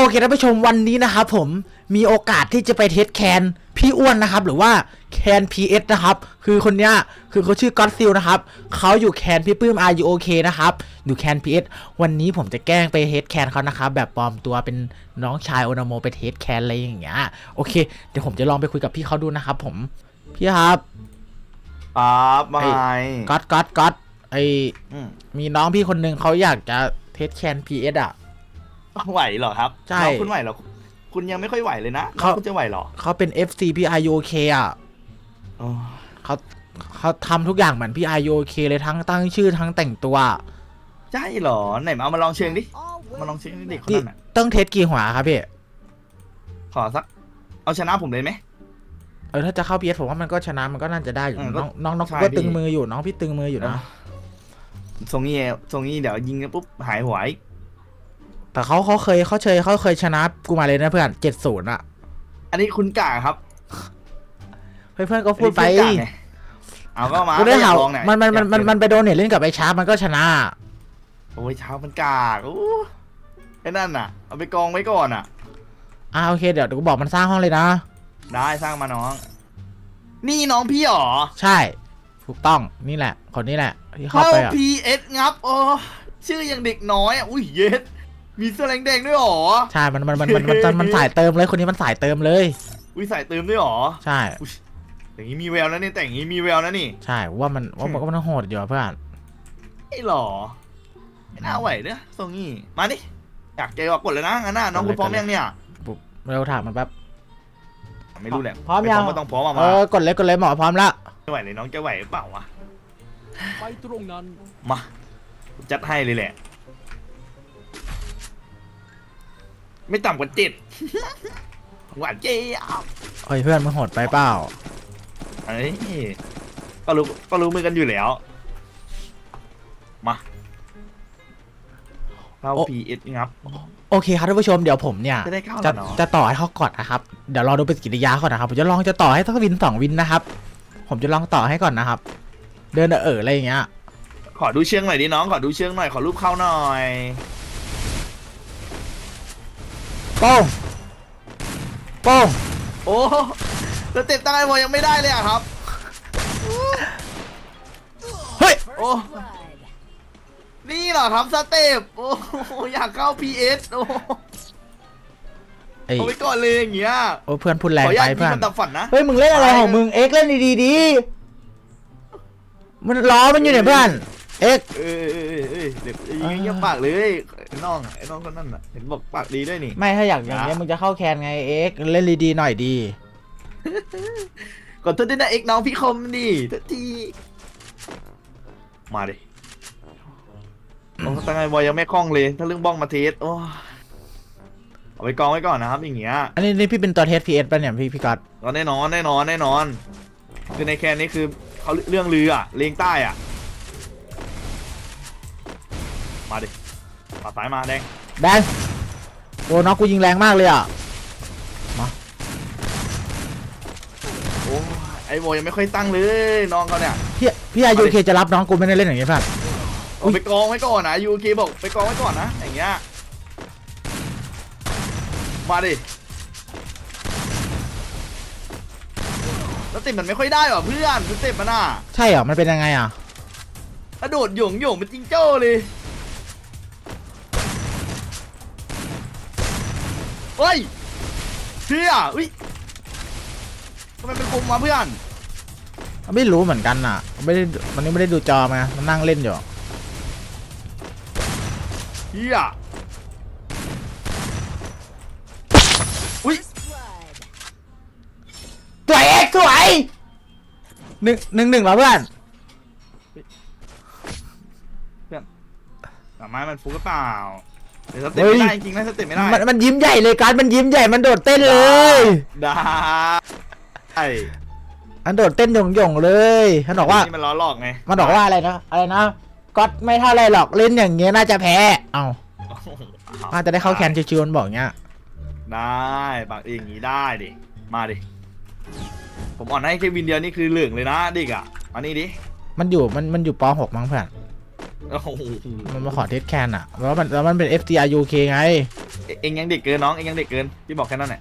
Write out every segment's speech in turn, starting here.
โอเคท่านผู้ชมวันนี้นะครับผมมีโอกาสที่จะไปเทสแคนพี่อ้วนนะครับ หรือว่าแคน PS นะครับ คือคนเนี้ยคือเขาชื่อก็อตซิลนะครับเขาอยู่แคนพี่ปื้ม r u o k นะครับอยู่แคน PS วันนี้ผมจะแกล้งไปเทสแคนเขานะครับแบบปลอมตัวเป็นน้องชายโอนาโมไปเทสแคนอะไรอย่างเงี้ยโอเคเดี๋ยวผมจะลองไปคุยกับพี่เขาดูนะครับ ผมพี่ครับครับมาไอ้ไงก็อตก็อตก็อตไออืมมีน้องพี่คนหนึ่งเขาอยากจะเทสแคน PS อะ ไหวเหรอครับใช่น้องคุณไหวเหรอคุณยังไม่ค่อยไหวเลยนะน้เขาองคุณจะไหวเหรอเขาเป็น FC พี่ r u o k อะอ๋อเขาเขาทำทุกอย่างเหมือนพี่ r u o k เลยทั้งตั้งชื่อทั้งแต่งตัว ใช่เหรอไหนมาเอามาลองเชิงดิมาลองเชิงดิเด็กคนนี่นั้นน่ะต้องเทสกี่หัวครับพี่ ขอสัก เอาชนะผมเลยไหม เออถ้าจะเข้า PS ผมว่ามันก็ชนะมันก็น่าจะได้อยู่เออก็น้องน้องน้องใช่ก็ดิตึงมืออยู่น้องพี่ตึงมืออยู่นะทรงนี้ทรงนี้เดี๋ยวยิงกันปุ๊บหายหัวอีก แต่เขาเขาเคยเขาเคยเขาเคยชนะกูมาเลยนะเพื่อนเจ็ดศูนย์อะอันนี้คุณกล้าครับเพื่อนเพื่อนก็พูดไปอันนี้คุณกล้าไงเอาก็มากูได้อยข่าวลองเยมันมันมันมันอยากมันไปโดนเนี่ยเล่นกับไอ้ชาร์ปมันก็ชนะ โอ้ยเช้ามันกากโอ้ไอ้นั่นน่ะ เอาไปกองไว้ก่อนอะ อ่าโอเคเดี๋ยวเดี๋ยวกูบอกมันสร้างห้องเลยนะ ได้สร้างมาน้อง นี่น้องพี่หรอ ใช่ ถูกต้องนี่แหละ คนนี้แหละ ที่เข้าเข้า ไปอะ PS งับโอ้ชื่อยังเด็กน้อยอะอุ้ยเย็ด มีเสื้อแดงแดงด้วยหรอ ใช่มันมันมันมันมันมันมันสายเติมเลยคนนี้มันสายเติมเลย อุ้ยใส่เติมด้วยหรอ ใช่อย่างนี้มีแววนะนี่แต่อย่างนี้มีแววนะนี่ ใช่ว่ามันว่ามันก็มันโหดอยู่อะเพื่อนไอ้หรอไม่น่าไหวเนอะทรงนี้มาดิอยากเจอว่ากดเลยนะงั้นน่ะน้องคุณพร้อมยังเนี่ยปุ๊บเร็วถามมันแป๊บไม่รู้แหละพร้อมยังไก็ต้องพร้อมอะเอมาอกดเลยกดเลยหมอพร้อมละไม่ไหวเลยน้องจะไหวหรือเปล่าวะไปตรงนั้นมาจัดให้เลยแหละ ไม่ต่ำกว่าเจ็ด หวานเจี๊ยบเฮ้ยเพื่อนมันโหดไปเปล่าเอ้ยก็รู้ก็รู้มือกันอยู่แล้ว มาเข้าโอ้ PS งับ โอเคครับท่านผู้ชมเดี๋ยวผมเนี่ยจะได้เข้าจะแล้วเนอะ จะต่อให้เขาก่อนนะครับเดี๋ยวรอดูปฏิกิริยาก่อนนะครับผมจะลองจะต่อให้สักวินสองวินนะครับ ผมจะลองต่อให้ก่อนนะครับ เดินเอออะไรอย่างเงี้ยขอดูเชืองหน่อยดิน้อง ขอดูเชืองหน่อย ขอรูปเข้าหน่อย โป้งโป้งโอ้สเต็ปตั้งไอ้บอยังไม่ได้เลยอะครับ เฮ้ย โอ้ นี่เหรอครับสเต็ปโอ้อยากเข้า PS โอ้ไอ้เอาไปก่อนเลยอย่างเงี้ยโอ้เพื่อนพูดแรงขออนุไปญาตยิเพื่งอนมันดับฝันนะ เฮ้ยมึงเล่นอะไรไปของมึงเอ็กเล่นดีๆดีมันล้อมันอยู่เนี่ยเพื่อนเอ็ก เออเออเออเออเดี๋ยวยิงเงียบปากเลย ไอ้น้องไอ้น้องคนนั้นน่ะเห็นบอกปากดีด้วยนี่ ไม่ถ้าอยากอย่างเงี้ยมึงจะเข้าแคนไงเอ็กเล่นดีๆหน่อยดีก่อนทุกทีนะเอกน้องพี่คมดิทุกทีมาดิโอ้ตั้งไงบอยยังไม่คล่องเลย ถ้าเรื่องบ้องมาเทสโอ้เอาไปกองไว้ก่อนนะครับ อย่างเงี้ยอันนี้นี่พี่เป็นตัวเทสพีเอสป่ะเนี่ยพี่พี่ก๊อตก็แน่นอนแน่นอนแน่นอน คือในแคนนี้คือเขาเรื่องลืออะเลงใต้อะมาดิ มาซ้ายมาแดงแดงโอ้น้องกูยิงแรงมากเลยอะโอ้ไอ้โบยังไม่ค่อยตั้งเลยน้องเขาเนี่ยพี่พี่อายุเคจะรับน้องกูไม่ได้เล่นอย่างงี้เพื่อนเอาไปกองไว้ก่อนนะยูเคบอกไปกองไว้ก่อนนะอย่างเงี้ยมาดิแล้วติดมันไม่ค่อยได้หรอเพื่อนสเต็ปมันอะใช่เหรอมันเป็นยังไงอะกระโดดหย่งหย่งเป็นจิงโจ้เลย เฮ้ยเพี่ยอุ้ยทำไมเป็นคมวะเพื่อน ไม่รู้เหมือนกันอะ ไม่ได้วันนี้ไม่ได้ดูจอมามันนั่งเล่นอยู่เพี่ยอุ้ยสวยเอ็กสวยหนึ่งหนึ่งหนึ่งเหรอเพื่อนแต่ไม้มันฟุกหรือเปล่า เดี๋ยวสเต็ปไม่ได้จริงๆนะสเต็ปไม่ได้มันมันยิ้มใหญ่เลยการดมันยิ้มใหญ่มันโดดเต้นเลย ได้ไอ้มันโดดเต้นหย่งหย่งๆเลยมันบอกว่า นี่มันล้อหลอกไงมันบอกว่าอะไรนะ อะไรนะก๊อตไม่เท่าไรหรอกเล่นอย่างเงี้ยน่าจะแพ้ เอ้าน่าจะได้เข้าแคนชิวๆมันบอกเงี้ย ได้ปากเองอย่างนี้ได้ดิ มาดิ ผมอ่อนให้แค่วินเดียวนี่คือเหลืองเลยนะเด็กอะมานี่ดิ มันอยู่มันมันอยู่ป .6 มั้งเพื่อน โอ้โหมันมาขอเทสแคนอะแล้วมันแล้วมันเป็น FTRUK ไงเองยังเด็กเกินน้องเองยังเด็กเกินพี่บอกแค่นั้นแหละ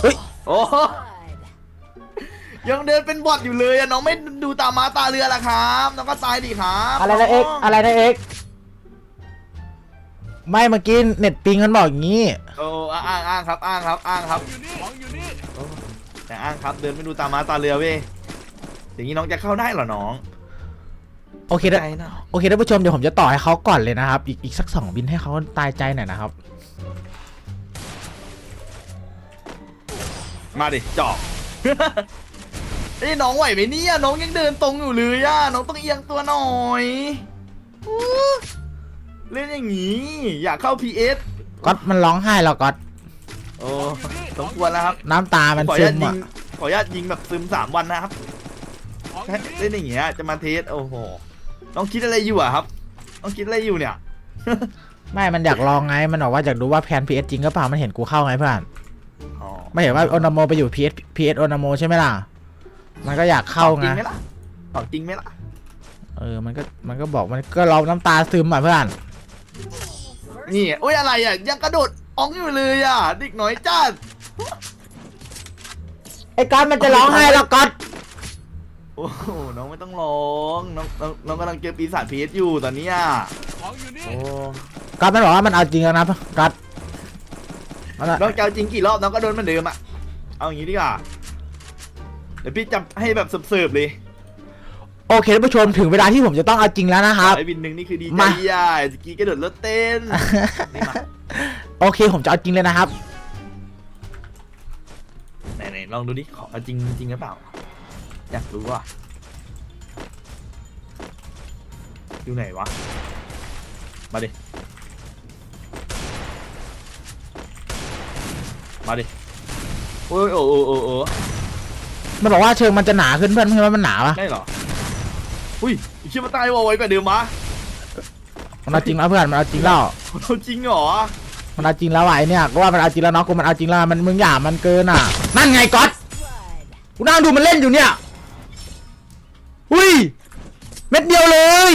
เฮ้ยโอ้โหยังเดินเป็นบอทอยู่เลยอะน้องไม่ดูตามาตาเรือละครับน้องก็ตายดิครับอะไรนะเอ็กอะไรนะเอ็กไม่เมื่อกี้เน็ตปิงมันบอกอย่างนี้โอ้อ้างอ้างครับอ้างครับอ้างครับอยู่นี่ของอยู่นี่แต่อ้างครับเดินไม่ดูตามาตาเรือเว้ยอย่างนี้น้องจะเข้าได้เหรอน้อง โอเคได้ใจนะโอเคท่านผู้ชมเดี๋ยวผมจะต่อให้เขาก่อนเลยนะครับ อีกอีกสักสองบินให้เขาตายใจหน่อยนะครับ มาดิจอบเอ้ยน้องไหวไหมเนี่ยน้องยังเดินตรงอยู่เลยอะน้องต้องเอียงตัวหน่อยอู้เล่นอย่างนี้อยากเข้า PS ก๊อตมันร้องไห้แล้วก๊อตโอ้สมควรแล้วครับน้ำตามันขออซึนุญาตมยิอะงขออนุญาตยิงแบบซึมสามวันนะครับของอยู่นี่เล่นอย่างเงี้ยจะมาเทสโอ้โห น้องคิดอะไรอยู่อะครับน้องคิดอะไรอยู่เนี่ย ไม่ มันอยากลองไง มันบอกว่าอยากดูว่าแพนพีเอสจริงก็เปล่า มันเห็นกูเข้าไงเพื่อน อ๋อไม่เห็นว่าโอนาโมไปอยู่พีเอสพีเอสโอนาโมใช่ไหมล่ะ มันก็อยากเข้าจไงริงไหมล่ะตอบจริงไหมล่ะ เออ มันก็ มันก็บอก มันก็ร้องน้ำตาซึมอะเพื่อน นี่โอ้ยอะไรอะ ยังกระโดดอ่องอยู่เลยอะเด็กน้อยจ้า ไอ้ก๊อตมันจะร้องไห้แล้วก๊อต โอ้โหน้องไม่ต้องร้องน้องน้องน้องกำลังเจอปีศาจพีเอสอยู่ตอนเนี้ยของอยู่นี่ โอ้ก๊อตมันบอกว่ามันเอาจริงแล้วนะก๊อตมันอะน้องจะเอาจริงกี่รอบน้องก็โดนเหมือนเดิมอะเอาอย่างนี้ดีกว่าเดี๋ยวพี่จำให้แบบเสิร์ฟๆเลยโอเคท่านผู้ชมถึงเวลาที่ผมจะต้องเอาจริงแล้วนะครับ ไอ้บินหนึ่งนี่คือดีใจมาใหญ่สกีกระโดดรถเต้นนี่มาโอเคผมจะเอาจริงเลยนะครับ ไหนๆลองดูดิขอเอาจริงจริงหรือเปล่า อยากรู้อะ อยู่ไหนวะ มาดิ มาดิ โอ้ยโอ้โอ้โอ้โอ้มันบอกว่าเชิงมันจะหนาขึ้นเพื่อนเพื่อนว่ามันหนาปะได้เหรอ อุ้ยไอ้เชื่อมาตายวอไวกว่าเดิมมะมันเอาจริงแล้วเพื่อนมันเอาจริงแล้วเอาจริงเหรอ มันเอาจริงแล้วว่ะไอเนี่ยก็ว่ามันเอาจริงแล้วเนาะกูมันเอาจริงแล้วมันมึงอย่ามันเกินอะ นั่นไงก๊อตกูนั่งดูมันเล่นอยู่เนี่ย อุ้ย เม็ดเดียวเลย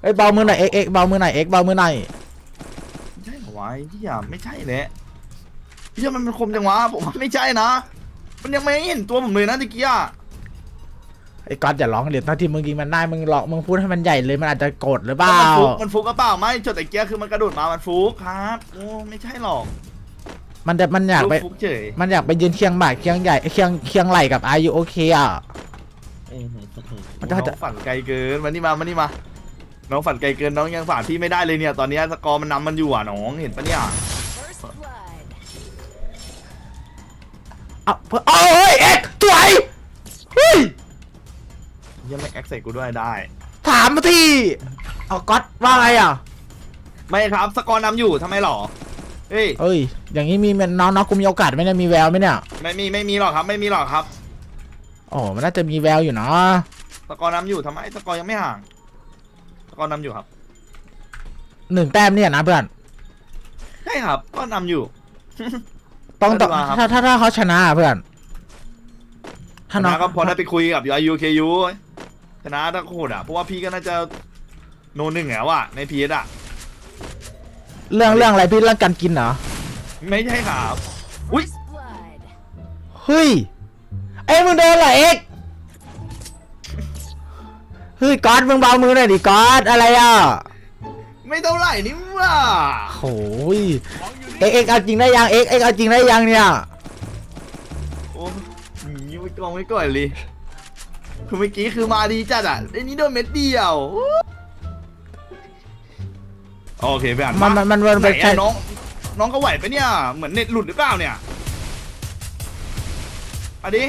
เอ้ยเบามือหน่อยเอ็กเอ็กเบามือหน่อยเอ็กเบามือหน่อยใช่เหรอวะไอ้ที่อะไม่ใช่แหละพี่มันมันคมจังวะผมว่าไม่ใช่นะ มันยังไม่เห็นตัวผมเลยนะตะกี้อะไอ้ก๊อตอย่าร้องเดี๋ยวถ้าที่มึงยิงมันได้มึงหลอกมึงพูดให้มันใหญ่เลยมันอาจจะโกรธหรือเปล่า มันฟุกมันฟุกกระเปล่าไม่จดแต่เกียคือมันกระโดดมามันฟุกครับโอ้ไม่ใช่หรอก มันจะมันอยากไป ลูฟุกเฉยมันอยากไปยืนเคียงบ่าเคียงใหญ่เคียงเคียงไหลกับอายุโอเคอะมันจะน้องฝันไกลเกินมานี่มามานี่มา น้องฝันไกลเกินน้องยังฝันพี่ไม่ได้เลยเนี่ย ตอนเนี้ยสกอร์มันนำมันอยู่อะน้องเห็นปะเนี่ย First blood. เอาเพื่อโอ้ยเอ็กสวยเฮ้ยยังไม่แอคใส่กูด้วยได้ ถามมาทีเอาก๊อตว่าไงอะ ไม่ครับสกอร์นำอยู่ทำไมหรอ เฮ้ย เอ้ย อย่างนี้มีน้องน้องกูมีโอกาสไหมเนี่ยมีแววไหมเนี่ยไม่มีไม่มีหรอกครับ ไม่มีหรอกครับ โอ้มันน่าจะมีแววอยู่เนาะสกอร์นำอยู่ทำไมสกอร์ยังไม่ห่าง สกอร์นำอยู่ครับ หนึ่งแต้มเนี่ยนะเพื่อน ใช่ครับ ก็นำอยู่ ต้องต้องได้มาครับ ถ้าถ้าถ้าเขาชนะอะเพื่อนถ้าชน้องนะก็พอได้ไปคุยกับ UKU ชนะถ้าโคตรอะเพราะว่าพี่ก็น่าจะโนหนึ่งแล้วอะในพีอะ เรื่องเรื่องอะไรพี่เรื่องการกินเหรอ ไม่ใช่ครับอุ้ย First blood. เฮ้ยไอ้ยมึงโดนเหรอเอ็กเฮ้ยก๊อตมึงเบามือหน่อยดิก๊อตอะไรอะไม่เท่าไหร่นี่ว่าโอ้ยของอยู่นี่เอ็กเอ็กเอาจริงได้ยังเอ็กเอ็กเอาจริงได้ยังเนี่ยโอ้ยไว้กองไว้ก่อนเลยคือเมื่อกี้คือมาดีจัดอะไอ้นี้โดนเม็ดเดียว โอเคไปอ่านมันมันมันมันไหนเป็นใช่อะน้อง น้องเขาไหวปะเนี่ย เหมือนเน็ตหลุดหรือเปล่าเนี่ยอันนี้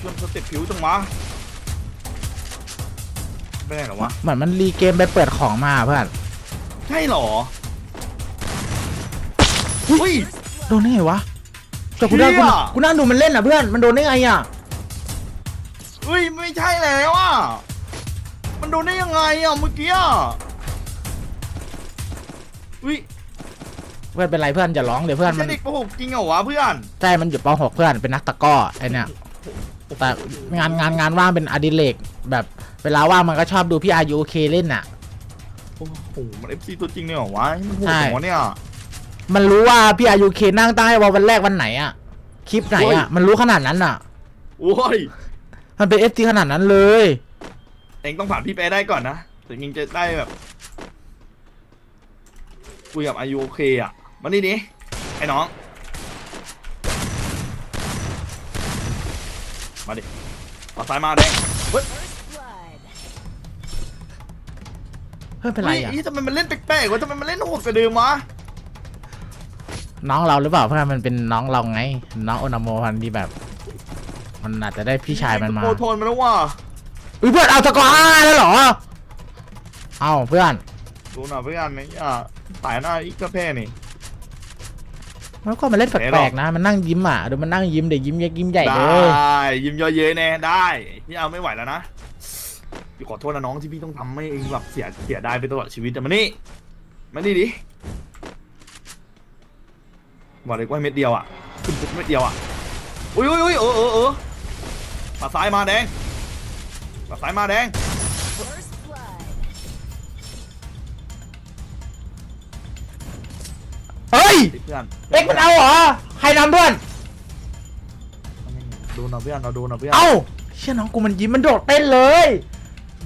ชวนสเต็ปผิวจังวะไม่ได้เหรอวะ เหมือนมันรีเกมไปเปิดของมาเพื่อนใช่เหรออุ้ย โดนได้ไงวะจอกูนั่งเหี้กูยนั่งกูนั่งดูมันเล่นอะเพื่อนมันโดนได้ไงอะอุ้ย ไม่ใช่แล้วอะ มันโดนได้ยังไงอะเมื่อกี้อะอุ้ยเพื่อนเป็นไรเพื่อนอย่าร้องเดี๋ยวเพื่อนใช่มันเด็กประหกจริงเหรอวะเพื่อน ใช่มันอยู่ป .6 เพื่อนเป็นนักตะกร้อไอเนี่ยแต่งานงานงานว่างเป็นอดิเรกแบบเวลาว่างมันก็ชอบดูพี่อายุโอเคเล่นน่ะ โอ้โห มันเอฟซีตัวจริงเนี่ยเหรอวะมันโหดใช่ จังวะเนี่ย มันรู้ว่าพี่อายุเคนั่งตั้งให้วอลวันแรกวันไหนอะคลิปไหนโอ้ยอะมันรู้ขนาดนั้นอะโอ้ย มันเป็นเอฟซีขนาดนั้นเลยเองต้องผ่านพี่เป้ได้ก่อนนะถึงเองจะได้แบบคุยกับอายุโอเคอะมานี่ดิไอ้น้อง มาดิเอาซ้ายมาแดงเฮ้ย First blood. เฮ้ยเป็นไรอะเฮ้ยทำไมมันเล่นแปลกๆวะทำไมมันเล่นโหดกว่าเดิมวะน้องเราหรือเปล่าเพื่อนมันเป็นน้องเราไง น้องโอนาโมพันที่แบบ มันอาจจะได้พี่ชายมันมาโคโทนมาแล้วว่ะ อุ้ยเพื่อนเอาสกอร์ห้าแล้วเหรอ เอาเพื่อนดูหน่อยเพื่อนนี่อะตายหน้าอีกกระแพ้นี่มันก็มาเล่นแไหนปหรลอกๆนะ มันนั่งยิ้มอะดูมันนั่งยิ้มเด็กยิ้มเล็กยิ้มใหญ่ไดเลย้ ยิ้มเยอะเย้แน่ได้พี่เอาไม่ไหวแล้วนะพี่ขอโทษนะน้องที่พี่ต้องทำให้เองแบบเสียเสียดายไปตลอดชีวิตแต่มานี่มานี่ดิบอกเลยว่าเม็ดเดียวอะขึ้นปุ๊บเม็ดเดียวอะอุ้ยอุ้ยอุ้ยเออเออเออมาซ้ายมาแดง มาซ้ายมาแดง First blood. เฮ้ยเพื่อนเอ็กมันเอาเหรอ ใครนำเพื่อน ดูหน่อยเพื่อนเราดูหน่อยเพื่อนเอ้าเชื่อน้องกูมันยิ้มมันโดดเต้นเลย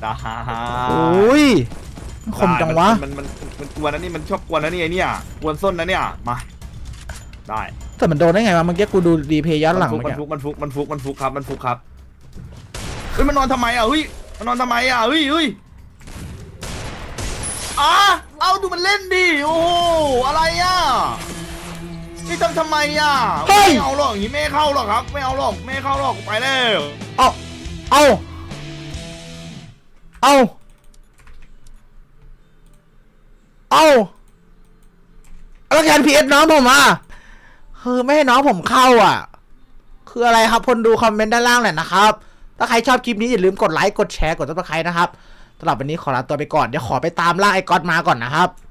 ดาโอ้ยมันคมจังวะ มันมันมันมันกวนนะนี่มันชอบกวนนะนี่ไอเนี่ยกวนส้นนะเนี่ยมาได้แต่มันโดนได้ไงวะเมื่อกี้กูดูรีเพย์ย้อนหลังมันเมื่อฟุกี้กมันฟุกมันฟุกมันฟุกครับมันฟุกครับ เฮ้ยมันนอนทำไมอะเฮ้ยมันนอนทำไมอะเฮ้ยเฮ้ยอะเอาดูมันเล่นดิโอ้โหอะไรอะนี่ทำทำไมอะไม่เอาหรอกอย่างนี้ไม่ให้เข้าหรอกครับ ไม่เอาหรอกไม่ให้เข้าหรอกไปแล้วเอาเอาเอาเอาแล้วแคนพีเอสน้องผมอะคือไม่ให้น้องผมเข้าอะ คืออะไรครับคนดูคอมเมนต์ด้านล่างหน่อยนะครับ ถ้าใครชอบคลิปนี้อย่าลืมกดไลค์กดแชร์กดติดตามใครนะครับสำหรับวันนี้ขอลาตัวไปก่อนเดี๋ยวขอไปตามล่าไอ้ก๊อตมาก่อนนะครับ